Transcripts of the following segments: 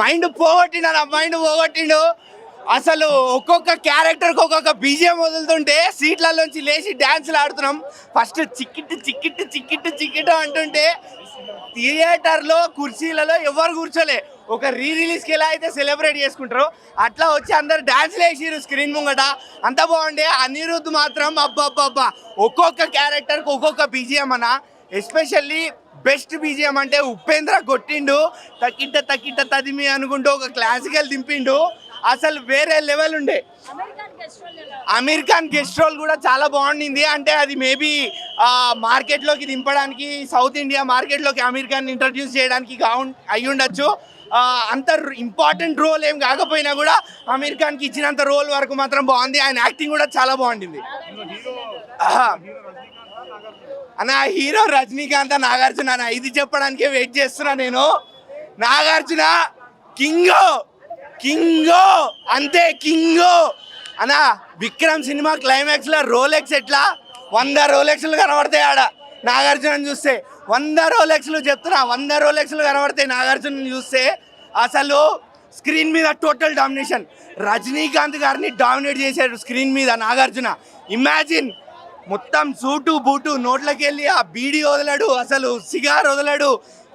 Mind పోగొట్టిండు నా mind పోగొట్టిండు. అసలు ఒక్కొక్క క్యారెక్టర్కి ఒక్కొక్క బీజియం వదులుతుంటే సీట్లలోంచి లేచి డ్యాన్సులు ఆడుతున్నాం. ఫస్ట్ చిక్కిట్టు చిక్కిట్టు చిక్కిట్టు చిక్కిట్టు అంటుంటే థియేటర్లో కుర్చీలలో ఎవరు కూర్చోలే. ఒక రీ రిలీజ్కి ఎలా అయితే సెలబ్రేట్ చేసుకుంటారో అట్లా వచ్చి అందరు డాన్స్లు వేసిరు స్క్రీన్ ముంగట. అంత బాగుండే. అనిరుద్ధ్ మాత్రం అబ్బా ఒక్కొక్క క్యారెక్టర్కి ఒక్కొక్క బీజియం అన్న. ఎస్పెషల్లీ బెస్ట్ బీజిఎం అంటే ఉపేంద్ర కొట్టిండు. తక్కిట్ట తక్కిట్ట తదిమి అనుకుంటూ ఒక క్లాసికల్ దింపిండు. అసలు వేరే లెవెల్ ఉండే. అమీర్ ఖాన్ గెస్ట్ రోల్ కూడా చాలా బాగుండింది. అంటే అది మేబీ మార్కెట్లోకి దింపడానికి సౌత్ ఇండియా మార్కెట్లోకి అమీర్ ఖాన్ ఇంట్రడ్యూస్ చేయడానికి కావు అయి ఉండొచ్చు ఆ, అంత ఇంపార్టెంట్ రోల్ ఏం కాకపోయినా కూడా అమీర్ ఖాన్కి ఇచ్చినంత రోల్ వరకు మాత్రం బాగుంది. ఆయన యాక్టింగ్ కూడా చాలా బాగుండింది. అన్న హీరో రజనీకాంత్ నాగార్జున అన్న ఇది చెప్పడానికే వెయిట్ చేస్తున్నా నేను. నాగార్జున కింగో కింగో అంతే కింగో. అన్న విక్రమ్ సినిమా క్లైమాక్స్లో రోలెక్స్ ఎట్లా? వంద రోలెక్స్లు కనబడతాయి ఆడ. నాగార్జున చూస్తే వంద రోలెక్స్లు చెప్తున్నా వంద రోలెక్స్లు కనబడతాయి నాగార్జున చూస్తే. అసలు స్క్రీన్ మీద టోటల్ డామినేషన్. రజనీకాంత్ గారిని డామినేట్ చేశాడు స్క్రీన్ మీద నాగార్జున. ఇమాజిన్ మొత్తం సూటు బూటు నోట్లకెళ్ళి ఆ బీడీ వదలడు అసలు సిగార్ వదలడు.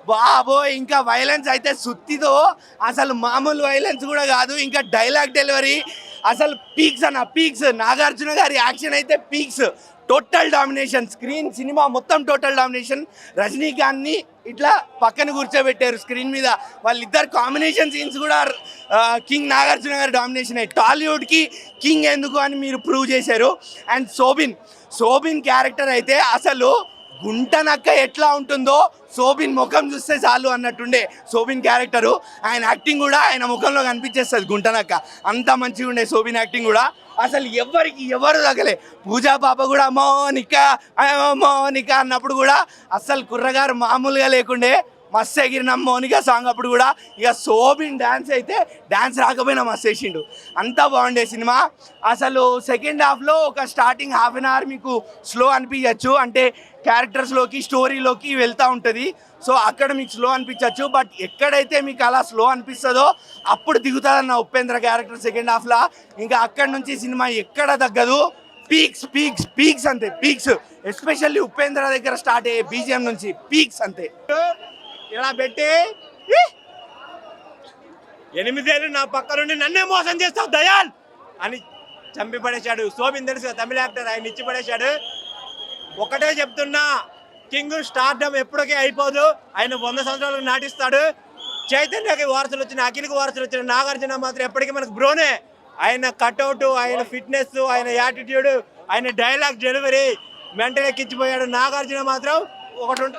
బాబో ఇంకా వైలెన్స్ అయితే సుత్తితో అసలు మామూలు వైలెన్స్ కూడా కాదు ఇంకా డైలాగ్ డెలివరీ అసలు పీక్స్ అన్న పీక్స్. నాగార్జున గారి యాక్షన్ అయితే peaks. Total domination screen cinema మొత్తం టోటల్ డామినేషన్. రజనీకాంత్ని ఇట్లా పక్కన కూర్చోబెట్టారు స్క్రీన్ మీద. వాళ్ళిద్దరు కాంబినేషన్ సీన్స్ కూడా కింగ్ నాగార్జున గారి డామినేషన్ టాలీవుడ్కి కింగ్ ఎందుకు అని మీరు ప్రూవ్ చేశారు. అండ్ సోబిన్. సోబిన్ క్యారెక్టర్ అయితే అసలు గుంటనక్క ఎట్లా ఉంటుందో సోబిన్ ముఖం చూస్తే చాలు అన్నట్టుండే సోబిన్ క్యారెక్టరు. ఆయన యాక్టింగ్ కూడా ఆయన ముఖంలో కనిపించేస్తుంది గుంటనక్క. అంత మంచిగా ఉండే సోబిన్ యాక్టింగ్ కూడా. అసలు ఎవరికి ఎవరు తగలే పూజా పాప కూడా మోనిక మోనిక అన్నప్పుడు కూడా అసలు కుర్రగారు మామూలుగా లేకుండే. మస్తు ఎగిరినాం మోనిక సాంగ్ అప్పుడు కూడా. ఇక సోబిన్ డ్యాన్స్ అయితే డ్యాన్స్ రాకపోయినా మస్తు వేసిండు అంతా బాగుండే సినిమా. అసలు సెకండ్ హాఫ్లో ఒక స్టార్టింగ్ హాఫ్ అన్ అవర్ మీకు స్లో అనిపించచ్చు. అంటే క్యారెక్టర్స్లోకి స్టోరీలోకి వెళ్తూ ఉంటుంది. సో అక్కడ మీకు స్లో అనిపించవచ్చు బట్ ఎక్కడైతే మీకు అలా స్లో అనిపిస్తుందో అప్పుడు దిగుతుందన్న ఉపేంద్ర క్యారెక్టర్ సెకండ్ హాఫ్లో ఇంకా అక్కడి నుంచి సినిమా ఎక్కడ తగ్గదు. పీక్స్ పీక్స్ పీక్స్ అంతే పీక్స్ ఎస్పెషల్లీ ఉపేంద్ర దగ్గర స్టార్ట్ అయ్యే బీజిఎం నుంచి పీక్స్ అంతే. ఇలా పెట్టి ఎనిమిదేళ్ళు నా పక్క నుండి నన్నే మోసం చేస్తావు దయాల్! అని చంపి పడేశాడు శోభిన్ తెలుసు తమిళ యాక్టర్ ఆయన ఇచ్చి పడేశాడు ఒకటే చెప్తున్నా కింగ్ స్టార్డమ్ ఎప్పటికీ అయిపోదు. ఆయన వంద సంవత్సరాలకు నాటిస్తాడు. చైతన్యకి వారసులు వచ్చిన అఖిల్కి వారసులు వచ్చిన నాగార్జున మాత్రం ఎప్పటికీ మనకు బ్రోనే. ఆయన కట్అవుట్ ఆయన ఫిట్నెస్ ఆయన యాటిట్యూడ్ ఆయన డైలాగ్ డెలివరీ మెంటల్ ఎక్కించిపోయాడు నాగార్జున మాత్రం. ఒకటి ఉంట-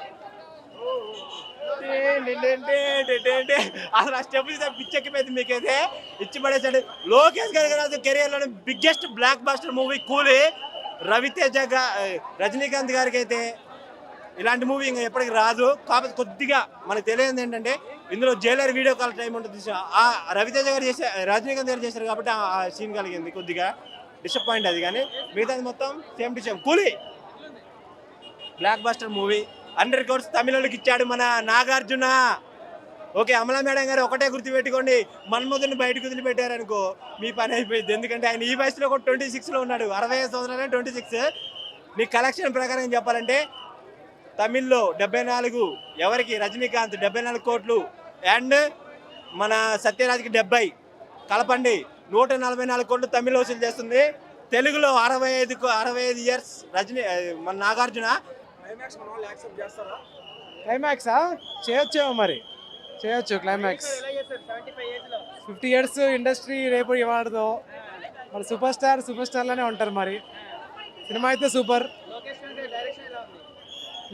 అసలు ఆ స్టెప్ పిచ్చెక్కిపోయింది మీకైతే. ఇచ్చి పడేసాడు లోకేష్ గారి కెరియర్లోని biggest blockbuster movie Coolie. Raviteja Rajinikanth గారికి అయితే ఇలాంటి మూవీ ఇంకా ఎప్పటికి రాదు. కాకపోతే కొద్దిగా మనకు తెలియదు ఏంటంటే ఇందులో జైలర్ వీడియో కాల్ టైం ఉంటుంది ఆ రవితేజ గారు చేసే రజనీకాంత్ గారు చేశారు కాబట్టి ఆ- ఆ సీన్ కలిగింది కొద్దిగా. డిసప్పాయింట్ అది కానీ మిగతాది మొత్తం same to same Coolie! Blockbuster movie. Hundred crores తమిళకి ఇచ్చాడు మన నాగార్జున. ఓకే అమలా మేడం గారు ఒకటే గుర్తు పెట్టుకోండి మన్మధుని బయటకు వదిలిపెట్టారు అనుకో మీ పని అయిపోయింది. ఎందుకంటే ఆయన ఈ వయసులో కూడా ట్వంటీ సిక్స్లో ఉన్నాడు. అరవై ఐదు సంవత్సరాలు ట్వంటీ సిక్స్. నీ కలెక్షన్ ప్రకారం చెప్పాలంటే తమిళ్ళో డెబ్బై నాలుగు ఎవరికి? రజనీకాంత్ డెబ్బై నాలుగు కోట్లు. అండ్ మన సత్యరాజ్కి డెబ్బై. కలపండి. నూట నలభై నాలుగు కోట్లు తమిళ వసూలు చేస్తుంది. తెలుగులో అరవై ఐదు అరవై ఐదు ఇయర్స్ రజనీ మన నాగార్జున. క్లైమాక్సా చేయొచ్చేమో మరి. చేయొచ్చు క్లైమాక్స్ ఫిఫ్టీ ఇయర్స్ ఇండస్ట్రీ రేపు ఇవ్వడదు మరి సూపర్ స్టార్ సూపర్ స్టార్లోనే ఉంటారు మరి. సినిమా అయితే సూపర్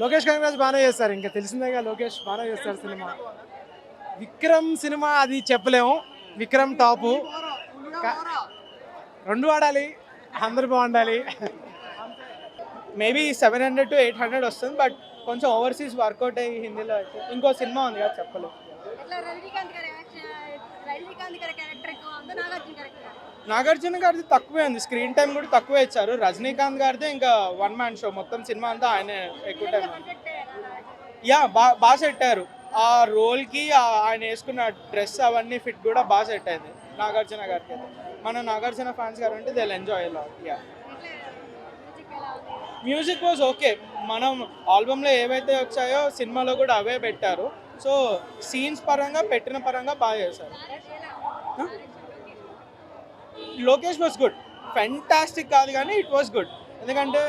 లోకేష్ కనగరాజ్ బాగానే చేస్తారు. ఇంకా తెలిసిందేగా లోకేష్ బాగానే చేస్తారు సినిమా. విక్రమ్ సినిమా అది చెప్పలేము. విక్రమ్ టాపు రెండు ఆడాలి అందరు బాగుండాలి. Maybe seven hundred to eight hundred వస్తుంది బట్ కొంచెం ఓవర్సీస్ వర్కౌట్ అయ్యి హిందీలో అయితే ఇంకో సినిమా ఉంది కదా చెప్పలేదు నాగార్జున గారిది తక్కువే ఉంది. స్క్రీన్ టైం కూడా తక్కువే ఇచ్చారు. రజనీకాంత్ గారిది ఇంకా వన్ మ్యాన్ షో. మొత్తం సినిమా అంతా ఆయన ఎక్కువ టైం యా బా బాగా సెట్టారు ఆ రోల్కి ఆయన వేసుకున్న డ్రెస్ అవన్నీ ఫిట్ కూడా బాగా సెట్ అయింది. నాగార్జున గారికి అయితే. మన నాగార్జున ఫ్యాన్స్ గారు అంటే they enjoy yeah music was okay మనం ఆల్బంలో ఏవైతే వచ్చాయో సినిమాలో కూడా అవే పెట్టారు. సో సీన్స్ పరంగా పెట్టిన పరంగా బాగా చేశారు. లోకేష్ వాజ్ గుడ్ ఫెంటాస్టిక్ కాదు కానీ ఇట్ వాజ్ గుడ్ ఎందుకంటే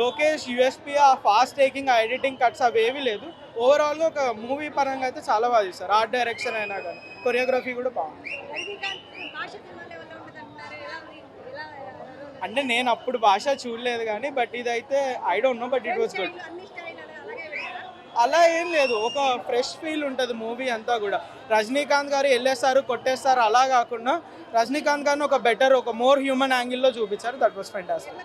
లోకేష్ యూఎస్పీ ఆ ఫాస్ట్ టేకింగ్ ఆ ఎడిటింగ్ కట్స్ అవి ఏమీ లేదు. ఓవరాల్గా ఒక మూవీ పరంగా అయితే చాలా బాగా చేశారు. ఆర్ట్ డైరెక్షన్ అయినా కానీ. కొరియోగ్రఫీ కూడా బాగుంది. అంటే నేను అప్పుడు భాష చూడలేదు కానీ బట్ ఇదైతే I don't know but it was good అన్ని స్టైల్ అలాగే పెట్టారా అలా ఏం లేదు. ఒక ఫ్రెష్ ఫీల్ ఉంటుంది మూవీ అంతా కూడా. రజనీకాంత్ గారు వెళ్ళేస్తారు కొట్టేస్తారు అలా కాకుండా రజనీకాంత్ గారిని ఒక బెటర్ ఒక మోర్ హ్యూమన్ యాంగిల్లో చూపించారు. That was fantastic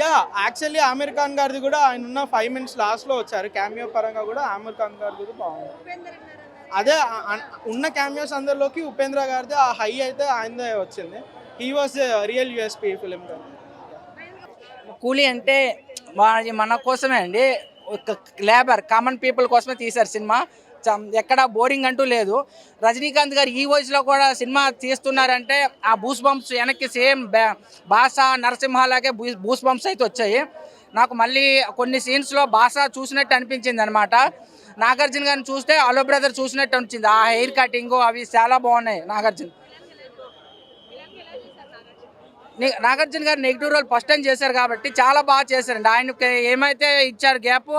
yeah actually Aamir Khan గారిది కూడా ఆయన ఉన్న ఫైవ్ మినిట్స్ లాస్ట్లో వచ్చారు. క్యామియో పరంగా కూడా ఆమిర్ ఖాన్ గారిది కూడా బాగుంది. అదే ఉన్న క్యామియోస్ అందరిలోకి ఉపేంద్ర గారిది ఆ హై అయితే ఆయనదే వచ్చింది. He was real USP film గారు కూలీ అంటే వాడి మన కోసమే అండి. ఒక లేబర్ కామన్ పీపుల్ కోసమే తీశారు సినిమా. చ- ఎక్కడ బోరింగ్ అంటూ లేదు. రజనీకాంత్ గారు ఈ వయసులో కూడా సినిమా తీస్తున్నారంటే ఆ బూస్ బంప్స్ వెనక్కి సేమ్ భాష నరసింహాలాగే బూస్ బంప్స్ అయితే వచ్చాయి. నాకు మళ్ళీ కొన్ని సీన్స్లో భాష చూసినట్టు అనిపించింది అనమాట నాగార్జున గారిని చూస్తే అలో బ్రదర్ చూసినట్టు అనిపించింది. ఆ హెయిర్ కటింగ్ అవి చాలా బాగున్నాయి నాగార్జున. నాగార్జున గారు నెగిటివ్ రోల్ ఫస్ట్ టైం చేశారు కాబట్టి చాలా బాగా చేశారండి. ఆయనకి ఏమైతే ఇచ్చారు గ్యాప్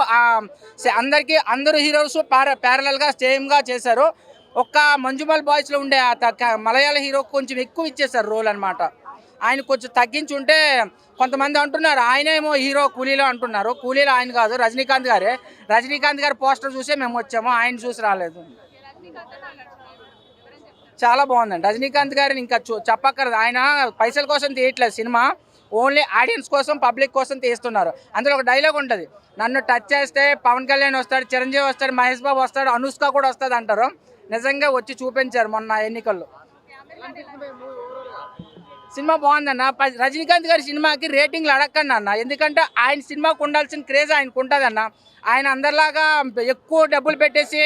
అందరికీ అందరూ హీరోస్ ప్యారలల్గా సేమ్గా చేశారు. ఒక్క మంజుమల్ బాయ్స్లో ఉండే ఆ మలయాళ హీరో కొంచెం ఎక్కువ ఇచ్చేశారు రోల్ అనమాట ఆయన కొంచెం తగ్గించి ఉంటే కొంతమంది అంటున్నారు ఆయనేమో హీరో కూలీలో అంటున్నారు. కూలీలో ఆయన కాదు రజనీకాంత్ గారే. రజనీకాంత్ గారి పోస్టర్ చూసే మేము వచ్చాము ఆయన చూసి రాలేదు. చాలా బాగుందండి. రజనీకాంత్ గారిని ఇంకా చూ- చెప్పక్కర్లేదు. ఆయన పైసల కోసం తీయట్లేదు సినిమా. ఓన్లీ ఆడియన్స్ కోసం పబ్లిక్ కోసం తీస్తున్నారు. అందులో ఒక డైలాగ్ ఉంటుంది. నన్ను టచ్ చేస్తే పవన్ కళ్యాణ్ వస్తాడు చిరంజీవి వస్తాడు మహేష్ బాబు వస్తాడు అనుష్క కూడా వస్తుంది అంటారు నిజంగా వచ్చి చూపించారు మొన్న ఎన్నికల్లో. సినిమా బాగుందన్న. రజనీకాంత్ గారి సినిమాకి రేటింగ్లు అడగండి అన్న ఎందుకంటే ఆయన సినిమాకు ఉండాల్సిన క్రేజ్ ఆయనకు ఉంటుందన్న. ఆయన అందరిలాగా ఎక్కువ డబ్బులు పెట్టేసి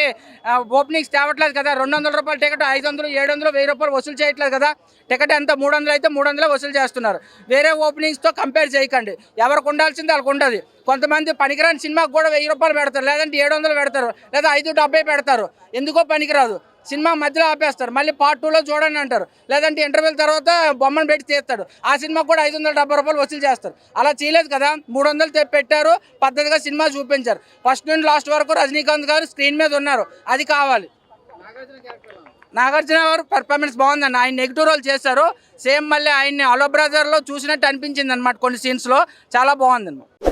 ఓపెనింగ్స్ తేవట్లేదు కదా. రెండు వందల రూపాయల టికెట్ ఐదు వందలు ఏడు వందలు వెయ్యి రూపాయలు వసూలు చేయట్లేదు కదా. టికెట్ ఎంత? మూడు వందలు అయితే మూడు వందలు వసూలు చేస్తున్నారు. వేరే ఓపెనింగ్స్తో కంపేర్ చేయకండి. ఎవరికి ఉండాల్సింది వాళ్ళకు ఉండదు. కొంతమంది పనికిరాని సినిమాకి కూడా వెయ్యి రూపాయలు పెడతారు. లేదంటే ఏడు వందలు పెడతారు. లేదా ఐదు డెబ్బై పెడతారు. ఎందుకో పనికిరాదు. సినిమా మధ్యలో ఆపేస్తారు. మళ్ళీ పార్ట్ టూలో చూడండి అంటారు. లేదంటే ఇంటర్వ్యూల తర్వాత బొమ్మను పెట్టి తీస్తాడు ఆ సినిమా కూడా ఐదు వందల డెబ్బై రూపాయలు వసూలు చేస్తారు. అలా చేయలేదు కదా? మూడు వందలు పెట్టారు. పద్ధతిగా సినిమా చూపించారు. ఫస్ట్ నుండి లాస్ట్ వరకు రజనీకాంత్ గారు స్క్రీన్ మీద ఉన్నారు. అది కావాలి. నాగార్జున గారు పర్ఫార్మెన్స్ బాగుందండి ఆయన నెగిటివ్ రోల్ చేశారు. సేమ్ మళ్ళీ ఆయన్ని అలో బ్రదర్లో చూసినట్టు అనిపించింది అనమాట కొన్ని సీన్స్లో చాలా బాగుంది